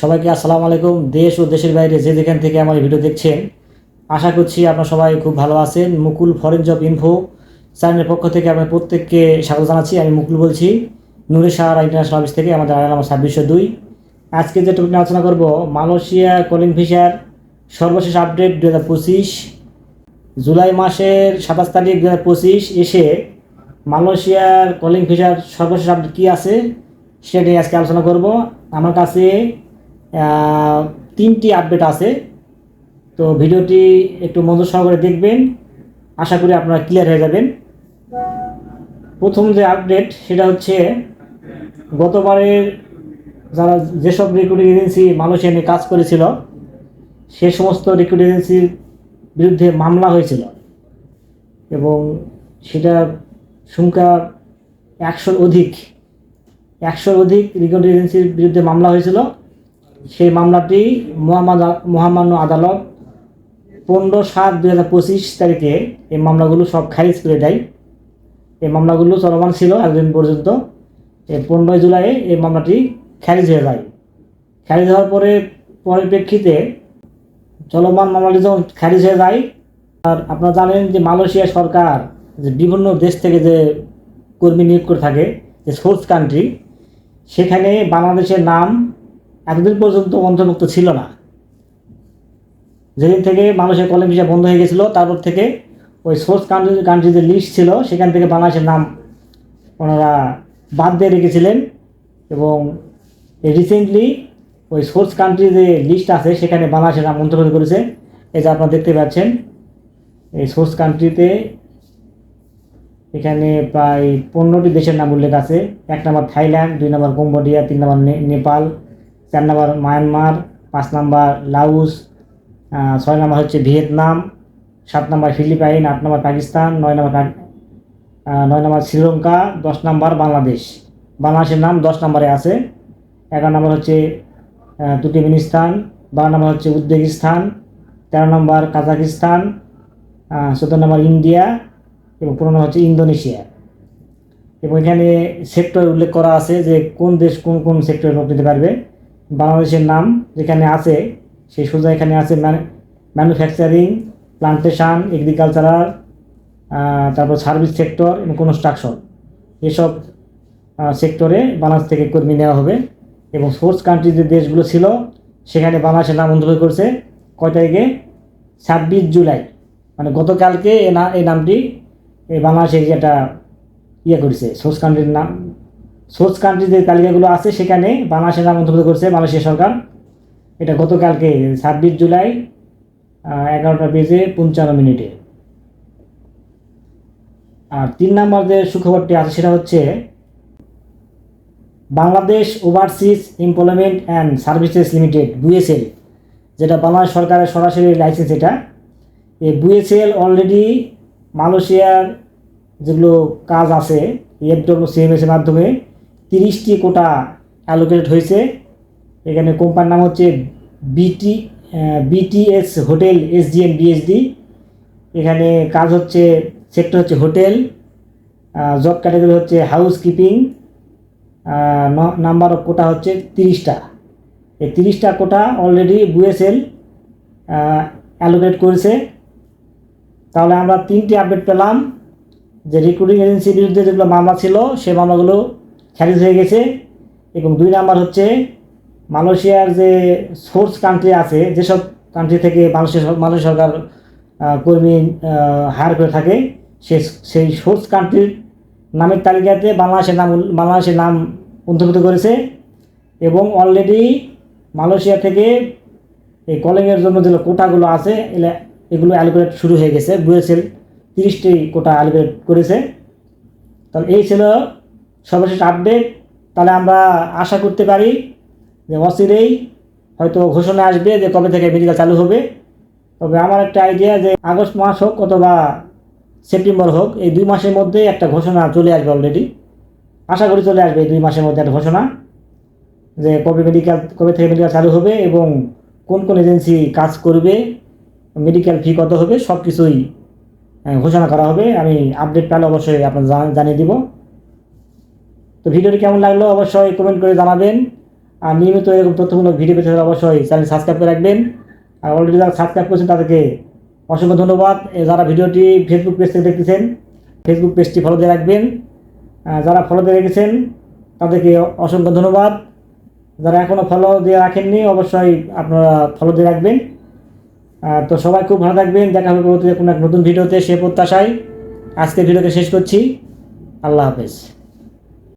সবাইকে আসসালামু আলাইকুম। দেশ ও দেশের বাইরে যে যেখান থেকে আমার ভিডিও দেখছেন, আশা করছি আপনারা সবাই খুব ভালো আছেন। মুকুল ফরেন জব ইনফো চ্যানেলের পক্ষ থেকে আমি প্রত্যেককে স্বাগত জানাচ্ছি। আমি মুকুল বলছি, নুরে সাহারা ইন্টারন্যাশনাল অফিস থেকে আমাদের আড়াল আমার ছাব্বিশশো দুই। আজকে যে টপিক আলোচনা করব, মালয়েশিয়া কলিং ফিশার সর্বশেষ আপডেট দু হাজার পঁচিশ। জুলাই মাসের সাতাশ তারিখ দু হাজার পঁচিশ এসে মালয়েশিয়ার কলিং ফিশার সর্বশেষ আপডেট কী আছে, সেটা নিয়ে আজকে আলোচনা করব। আমার কাছে তিনটি আপডেট আছে। তো ভিডিওটি একটু মনোযোগ সহকারে দেখবেন। আশা করি আপনারা ক্লিয়ার হয়ে যাবেন। প্রথম যে আপডেট সেটা হচ্ছে গতবারের যারা যেসব রিক্রুটিং এজেন্সি মালয়েশিয়া নিয়ে কাজ করেছিল, সে সমস্ত রিক্রুটিং এজেন্সির বিরুদ্ধে মামলা হয়েছিল। এবং সেটা সংখ্যা একশোর অধিক একশোর অধিক রিক্রুটিং এজেন্সির বিরুদ্ধে মামলা হয়েছিল। সেই মামলাটি মহামান্য আদালত পনেরো সাত দুই হাজার পঁচিশ তারিখে এই মামলাগুলো সব খারিজ করে দেয়। এই মামলাগুলো চলমান ছিল একদিন পর্যন্ত। এই পনেরোই জুলাই এই মামলাটি খারিজ হয়ে যায়। খারিজ হওয়ার পরে পরিপ্রেক্ষিতে চলমান মামলাটি যখন খারিজ হয়ে যায়, আর আপনারা জানেন যে মালয়েশিয়া সরকার যে বিভিন্ন দেশ থেকে যে কর্মী নিয়োগ করে থাকে, যে সোর্স কান্ট্রি, সেখানে বাংলাদেশের নাম এতদিন পর্যন্ত অন্তর্ভুক্ত ছিল না। যেদিন থেকে মানুষের কলম ভিসা বন্ধ হয়ে গেছিল, তারপর থেকে ওই সোর্স কান্ট্রি কান্ট্রি যে লিস্ট ছিল, সেখান থেকে বাংলাদেশের নাম ওনারা বাদ দিয়ে রেখেছিলেন এবং রিসেন্টলি ওই সোর্স কান্ট্রি যে লিস্ট আছে, সেখানে বাংলাদেশের নাম অন্তর্ভুক্ত করেছে। এই যে আপনারা দেখতে পাচ্ছেন, এই সোর্স কান্ট্রিতে এখানে প্রায় পনেরোটি দেশের নাম উল্লেখ আছে। এক নম্বর থাইল্যান্ড, দুই নম্বর কম্বোডিয়া, তিন নম্বর নেপাল চার নম্বর মায়ানমার, পাঁচ নম্বর লাউস ছয় নম্বর হচ্ছে ভিয়েতনাম, সাত নম্বর ফিলিপাইন, আট নম্বর পাকিস্তান, নয় নম্বর নয় নম্বর শ্রীলঙ্কা, দশ নম্বর বাংলাদেশ। বাংলাদেশের নাম দশ নম্বরে আছে। এগারো নম্বর হচ্ছে তুর্কমেনিস্তান, বারো নম্বর হচ্ছে উজবেকিস্তান, তেরো নম্বর কাজাকিস্তান চোদ্দ নম্বর ইন্ডিয়া এবং পনেরো হচ্ছে ইন্দোনেশিয়া। এবং এখানে সেক্টর উল্লেখ করা আছে যে কোন দেশ কোন কোন সেক্টরে লোক নিতে পারবে। বাংলাদেশের নাম যেখানে আছে, সেই সোজা এখানে আছে ম্যানুফ্যাকচারিং প্লান্টেশন এগ্রিকালচারাল তারপর সার্ভিস সেক্টর এবং কনস্ট্রাকশন এসব সেক্টরে বাংলাদেশ থেকে কর্মী নেওয়া হবে এবং সোর্স কান্ট্রি যে দেশগুলো ছিল, সেখানে বাংলাদেশের নাম অন্তর্ভুক্ত করছে কয় তারিখে? ছাব্বিশ জুলাই। মানে গতকালকে এ না, এই নামটি এই বাংলাদেশে যেটা ইয়ে করেছে সোর্স কান্ট্রির নাম সোর্স কান্ট্রির যে তালিকাগুলো আছে সেখানে বাংলাদেশের নাম অন্তর্ভুক্ত করছে মালয়েশিয়া সরকার। এটা গতকালকে, ছাব্বিশ জুলাই এগারোটা বেজে পঞ্চান্ন মিনিটে। আর তিন নম্বর যে সুখবরটি আছে সেটা হচ্ছে, Bangladesh overseas employment and services limited BOESL যেটা বাংলাদেশ সরকারের সরাসরি লাইসেন্স এটা। এই বুয়েসেল অলরেডি মালয়েশিয়ার যেগুলো কাজ আছে এফডব্লিউ সিএমএসের মাধ্যমে তিরিশটি কোটা অ্যালোকেটেড হয়েছে। এখানে কোম্পানির নাম হচ্ছে BT BTS hotel SDN BSD এখানে কাজ হচ্ছে সেক্টর হচ্ছে হোটেল জব ক্যাটাগরি হচ্ছে housekeeping number of quota হচ্ছে তিরিশটা। এই তিরিশটা কোটা অলরেডি বুয়েসেল অ্যালোকেট করেছে। তাহলে আমরা তিনটি আপডেট পেলাম, যে রিক্রুটিং এজেন্সির বিরুদ্ধে যেগুলো মামলা ছিল, সে মামলাগুলো খারিজ হয়ে গেছে। এবং দুই নাম্বার হচ্ছে, মালয়েশিয়ার যে সোর্স কান্ট্রি আছে, যেসব কান্ট্রি থেকে মালয়েশিয়া মালয়েশিয়া সরকার কর্মী হায়ার করে থাকে, সে, সেই সোর্স কান্ট্রির নামের তালিকাতে বাংলাদেশের নাম বাংলাদেশের নাম অন্তর্ভুক্ত করেছে। এবং অলরেডি মালয়েশিয়া থেকে এই কলিংয়ের জন্য যে কোটাগুলো আছে এগুলো অ্যালোকেট শুরু হয়ে গেছে। বুয়েসেল তিরিশটি কোটা অ্যালোকেট করেছে। তাহলে এই ছিল সর্বশেষ আপডেট তাহলে আমরা আশা করতে পারি যে অচিরেই হয়তো ঘোষণা আসবে যে কবে থেকে মেডিকেল চালু হবে। তবে আমার একটা আইডিয়া যে আগস্ট মাস হোক অথবা সেপ্টেম্বর হোক, এই দুই মাসের মধ্যে একটা ঘোষণা চলে আসবে অলরেডি আশা করি চলে আসবে এই দুই মাসের মধ্যে একটা ঘোষণা যে কবে মেডিকেল কবে থেকে মেডিকেল চালু হবে এবং কোন কোন এজেন্সি কাজ করবে মেডিকেল ফি কত হবে সব কিছুই ঘোষণা করা হবে। আমি আপডেট পেলে অবশ্যই আপনার জানিয়ে দিব। তো ভিডিওটি কেমন লাগল অবশ্যই কমেন্ট করে জানাবেন। আর নিয়মিত এরকম তথ্যমূলক ভিডিও পেতে অবশ্যই চ্যানেল সাবস্ক্রাইব করে রাখবেন। আর অলরেডি যারা সাবস্ক্রাইব করেছেন তাদেরকে অসংখ্য ধন্যবাদ। যারা ভিডিওটি ফেসবুক পেজ থেকে দেখতেছেন ফেসবুক পেজটি ফলো দিয়ে রাখবেন। যারা ফলো দিয়ে রেখেছেন, তাদেরকে অসংখ্য ধন্যবাদ। যারা এখনও ফলো দিয়ে রাখেননি, অবশ্যই আপনারা ফলো দিয়ে রাখবেন। তো সবাই খুব ভালো থাকবেন। দেখা হবে পরবর্তীতে কোনো এক নতুন ভিডিওতে, সে প্রত্যাশায় আজকে ভিডিওকে শেষ করছি। আল্লাহ হাফেজ।